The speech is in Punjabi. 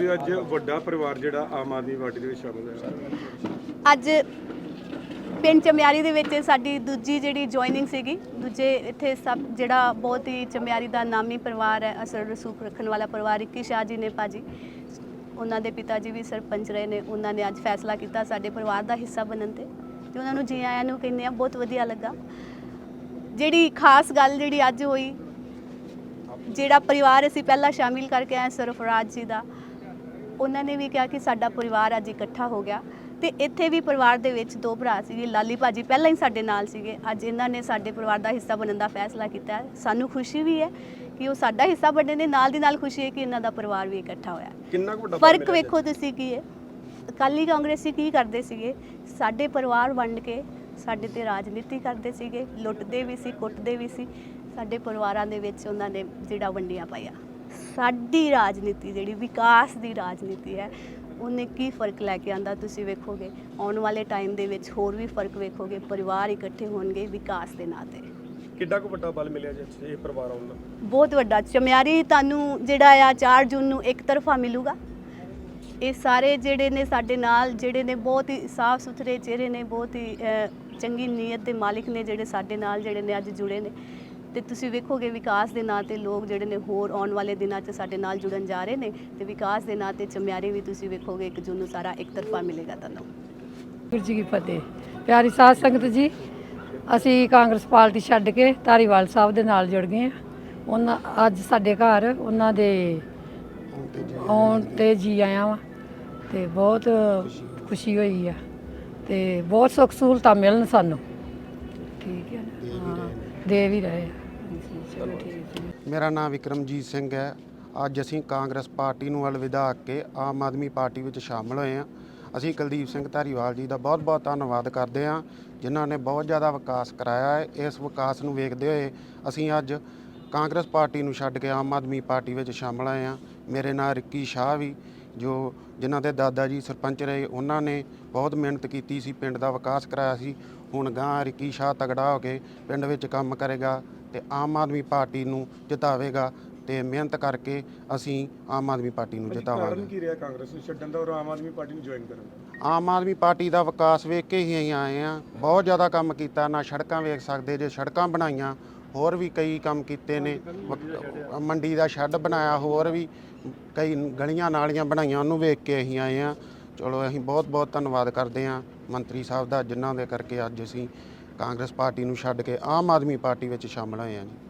ਹੁੰਦੀ ਅੱਜ ਵੱਡਾ ਪਰਿਵਾਰ ਜਿਹੜਾ ਆਮ ਆਦਮੀ ਪਾਰਟੀ ਦੇ ਵਿੱਚ ਸ਼ਾਮਲ ਹੋਇਆ। ਅੱਜ ਪਿੰਡ ਚਮਿਆਰੀ ਦੇ ਵਿੱਚ ਸਾਡੀ ਦੂਜੀ ਜਿਹੜੀ ਜੁਆਇਨਿੰਗ ਸੀਗੀ, ਦੂਜੇ ਇੱਥੇ ਸਭ ਜਿਹੜਾ ਬਹੁਤ ਹੀ ਚਮਿਆਰੀ ਦਾ ਨਾਮੀ ਪਰਿਵਾਰ ਹੈ ਅਸਲ ਰਸੂਖ ਰੱਖਣ ਵਾਲਾ ਪਰਿਵਾਰ, ਇੱਕੀ ਸ਼ਾਹ ਜੀ ਨੇ ਭਾਜੀ। ਉਹਨਾਂ ਦੇ ਪਿਤਾ ਜੀ ਵੀ ਸਰਪੰਚ ਰਹੇ ਨੇ, ਉਹਨਾਂ ਨੇ ਅੱਜ ਫੈਸਲਾ ਕੀਤਾ ਸਾਡੇ ਪਰਿਵਾਰ ਦਾ ਹਿੱਸਾ ਬਣਨ ਤੇ। ਤੇ ਉਹਨਾਂ ਨੂੰ ਜੀ ਆਇਆਂ ਨੂੰ ਕਹਿੰਦੇ ਆ ਬਹੁਤ ਵਧੀਆ ਲੱਗਾ। ਜਿਹੜੀ ਖਾਸ ਗੱਲ ਜਿਹੜੀ ਅੱਜ ਹੋਈ, ਜਿਹੜਾ ਪਰਿਵਾਰ ਅਸੀਂ ਪਹਿਲਾਂ ਸ਼ਾਮਿਲ ਕਰਕੇ ਆਏ ਸਰਫਰਾਜ ਜੀ ਦਾ ਉਹਨਾਂ ਨੇ ਵੀ ਕਿਹਾ ਕਿ ਸਾਡਾ ਪਰਿਵਾਰ ਅੱਜ ਇਕੱਠਾ ਹੋ ਗਿਆ ਤੇ ਇੱਥੇ ਵੀ ਪਰਿਵਾਰ ਦੇ ਵਿੱਚ ਦੋ ਭਰਾ ਸੀਗੇ ਲਾਲੀ ਭਾਜੀ ਪਹਿਲਾਂ ਹੀ ਸਾਡੇ ਨਾਲ ਸੀਗੇ। ਅੱਜ ਇਹਨਾਂ ਨੇ ਸਾਡੇ ਪਰਿਵਾਰ ਦਾ ਹਿੱਸਾ ਬਣਨ ਦਾ ਫੈਸਲਾ ਕੀਤਾ। ਹੈ ਸਾਨੂੰ ਖੁਸ਼ੀ ਵੀ ਹੈ ਕਿ ਉਹ ਸਾਡਾ ਹਿੱਸਾ ਬਣਨ ਦੇ ਨਾਲ ਦੀ ਨਾਲ ਖੁਸ਼ੀ ਹੈ ਕਿ ਇਹਨਾਂ ਦਾ ਪਰਿਵਾਰ ਵੀ ਇਕੱਠਾ ਹੋਇਆ। ਕਿੰਨਾ ਕੁ ਵੱਡਾ ਫ਼ਰਕ ਵੇਖੋ ਤੁਸੀਂ ਕੀ ਹੈ। ਅਕਾਲੀ ਕਾਂਗਰਸੀ ਕੀ ਕਰਦੇ ਸੀਗੇ? ਸਾਡੇ ਪਰਿਵਾਰ ਵੰਡ ਕੇ ਸਾਡੇ ਤੇ ਰਾਜਨੀਤੀ ਕਰਦੇ ਸੀਗੇ। ਲੁੱਟਦੇ ਵੀ ਸੀ ਕੁੱਟਦੇ ਵੀ ਸੀ। ਸਾਡੇ ਪਰਿਵਾਰਾਂ ਦੇ ਵਿੱਚ ਉਹਨਾਂ ਨੇ ਜਿਹੜਾ ਵੰਡੀਆਂ ਪਾਇਆ ਸਾਡੀ ਰਾਜਨੀਤੀ ਜਿਹੜੀ ਵਿਕਾਸ ਦੀ ਰਾਜਨੀਤੀ ਹੈ ਉਹਨੇ ਕੀ ਫ਼ਰਕ ਲੈ ਕੇ ਆਂਦਾ ਤੁਸੀਂ ਵੇਖੋਗੇ? ਆਉਣ ਵਾਲੇ ਟਾਈਮ ਦੇ ਵਿੱਚ ਹੋਰ ਵੀ ਫ਼ਰਕ ਵੇਖੋਗੇ ਪਰਿਵਾਰ ਇਕੱਠੇ ਹੋਣਗੇ ਵਿਕਾਸ ਦੇ ਨਾਂ ਤੇ ਕਿੱਡਾ ਕੁ ਵੱਡਾ ਬਲ ਮਿਲਿਆ ਜੀ ਇਹ ਪਰਿਵਾਰ ਆਉਣ ਦਾ? ਬਹੁਤ ਵੱਡਾ। ਚਮਿਆਰੀ ਤੁਹਾਨੂੰ ਜਿਹੜਾ ਆ 4 ਜੂਨ ਨੂੰ ਇੱਕ ਤਰਫਾ ਮਿਲੂਗਾ। ਇਹ ਸਾਰੇ ਜਿਹੜੇ ਨੇ ਸਾਡੇ ਨਾਲ ਜਿਹੜੇ ਨੇ ਬਹੁਤ ਹੀ ਸਾਫ਼ ਸੁਥਰੇ ਚਿਹਰੇ ਨੇ ਬਹੁਤ ਹੀ ਚੰਗੀ ਨੀਅਤ ਦੇ ਮਾਲਿਕ ਨੇ ਜਿਹੜੇ ਸਾਡੇ ਨਾਲ ਜਿਹੜੇ ਨੇ ਅੱਜ ਜੁੜੇ ਨੇ। ਤੇ ਤੁਸੀਂ ਵੇਖੋਗੇ ਵਿਕਾਸ ਦੇ ਨਾਂ ਤੇ ਲੋਕ ਜਿਹੜੇ ਨੇ ਹੋਰ ਆਉਣ ਵਾਲੇ ਦਿਨਾਂ 'ਚ ਸਾਡੇ ਨਾਲ ਜੁੜਨ ਜਾ ਰਹੇ ਨੇ ਤੇ ਵਿਕਾਸ ਦੇ ਨਾਂ ਤੇ ਚਮਿਆਰੀ ਵੀ ਤੁਸੀਂ ਵੇਖੋਗੇ, ਇੱਕ ਜੂਨ ਨੂੰ ਸਾਰਾ ਇੱਕ ਤਰਫਾ ਮਿਲੇਗਾ ਤੁਹਾਨੂੰ। ਗੁਰੂ ਜੀ ਕੀ ਫਤਿਹ। ਪਿਆਰੀ ਸਾਧ ਸੰਗਤ ਜੀ, ਅਸੀਂ ਕਾਂਗਰਸ ਪਾਰਟੀ ਛੱਡ ਕੇ ਧਾਰੀਵਾਲ ਸਾਹਿਬ ਦੇ ਨਾਲ ਜੁੜ ਗਏ ਹਾਂ। ਉਹਨਾਂ, ਅੱਜ ਸਾਡੇ ਘਰ ਉਹਨਾਂ ਦੇ ਆਉਣ ਤੇ ਜੀ ਆਇਆ ਵਾ ਤੇ ਬਹੁਤ ਖੁਸ਼ੀ ਹੋਈ ਆ ਤੇ ਬਹੁਤ ਸੁੱਖ ਸਹੂਲਤਾਂ ਮਿਲਣ ਸਾਨੂੰ। ਠੀਕ ਹੈ ਨਾ? ਹਾਂ, ਦੇ ਵੀ ਰਹੇ ਆ। ਮੇਰਾ ਨਾਮ ਵਿਕਰਮਜੀਤ ਸਿੰਘ ਹੈ। ਅੱਜ ਅਸੀਂ ਕਾਂਗਰਸ ਪਾਰਟੀ ਨੂੰ ਅਲਵਿਦਾ ਕੇ ਆਮ ਆਦਮੀ ਪਾਰਟੀ ਵਿੱਚ ਸ਼ਾਮਲ ਹੋਏ ਹਾਂ। ਅਸੀਂ ਕੁਲਦੀਪ ਸਿੰਘ ਧਾਰੀਵਾਲ ਜੀ ਦਾ ਬਹੁਤ-ਬਹੁਤ ਧੰਨਵਾਦ ਕਰਦੇ ਹਾਂ ਜਿਨ੍ਹਾਂ ਨੇ ਬਹੁਤ ਜ਼ਿਆਦਾ ਵਿਕਾਸ ਕਰਾਇਆ ਹੈ। ਇਸ ਵਿਕਾਸ ਨੂੰ ਵੇਖਦੇ ਹੋਏ ਅਸੀਂ ਅੱਜ ਕਾਂਗਰਸ ਪਾਰਟੀ ਨੂੰ ਛੱਡ ਕੇ ਆਮ ਆਦਮੀ ਪਾਰਟੀ ਵਿੱਚ ਸ਼ਾਮਲ ਹੋਏ ਹਾਂ। ਮੇਰੇ ਨਾਲ ਰਿੱਕੀ ਸ਼ਾਹ ਵੀ ਜੋ ਜਿਨ੍ਹਾਂ ਦੇ ਦਾਦਾ ਜੀ ਸਰਪੰਚ ਰਹੇ ਉਹਨਾਂ ਨੇ ਬਹੁਤ ਮਿਹਨਤ ਕੀਤੀ ਸੀ ਪਿੰਡ ਦਾ ਵਿਕਾਸ ਕਰਾਇਆ ਸੀ। ਹੁਣ ਗਾਂ ਰਿੱਕੀ ਸ਼ਾਹ ਤਗੜਾ ਹੋ ਕੇ ਪਿੰਡ ਵਿੱਚ ਕੰਮ ਕਰੇਗਾ ਤੇ ਆਮ ਆਦਮੀ ਪਾਰਟੀ ਨੂੰ ਜਿਤਾਵੇਗਾ ਤੇ ਮਿਹਨਤ ਕਰਕੇ ਅਸੀਂ ਆਮ ਆਦਮੀ ਪਾਰਟੀ ਨੂੰ ਕਾਰਨ ਜਿਤਾਵਾਂਗੇ। ਕੀ ਰਿਹਾ ਕਾਂਗਰਸ ਨੂੰ ਛੱਡਣ ਦਾ ਔਰ ਆਮ ਆਦਮੀ ਪਾਰਟੀ ਨੂੰ ਜੁਆਇਨ ਕਰਨ ਦਾ? ਆਮ ਆਦਮੀ ਪਾਰਟੀ ਦਾ ਵਿਕਾਸ ਵੇਖ ਕੇ ਹੀ ਅਸੀਂ ਆਏ ਆ ਬਹੁਤ ਜ਼ਿਆਦਾ ਕੰਮ ਕੀਤਾ ਨਾ ਸੜਕਾਂ ਵੇਖ ਸਕਦੇ ਜੇ ਸੜਕਾਂ ਬਣਾਈਆਂ ਹੋਰ ਵੀ ਕਈ ਕੰਮ ਕੀਤੇ ਨੇ। ਮੰਡੀ ਦਾ ਸ਼ੈੱਡ ਬਣਾਇਆ, ਹੋਰ ਵੀ ਕਈ ਗਲੀਆਂ ਨਾਲੀਆਂ ਬਣਾਈਆਂ, ਉਹਨੂੰ ਵੇਖ ਕੇ ਅਸੀਂ ਆਏ ਆ ਚਲੋ, ਅਸੀਂ ਬਹੁਤ ਬਹੁਤ ਧੰਨਵਾਦ ਕਰਦੇ ਆ ਮੰਤਰੀ ਸਾਹਿਬ ਦਾ, ਜਿਨ੍ਹਾਂ ਦੇ ਕਰਕੇ ਅੱਜ ਅਸੀਂ ਕਾਂਗਰਸ ਪਾਰਟੀ ਨੂੰ ਛੱਡ ਕੇ ਆਮ ਆਦਮੀ ਪਾਰਟੀ ਵਿੱਚ ਸ਼ਾਮਲ ਹੋਏ ਆ ਜੀ।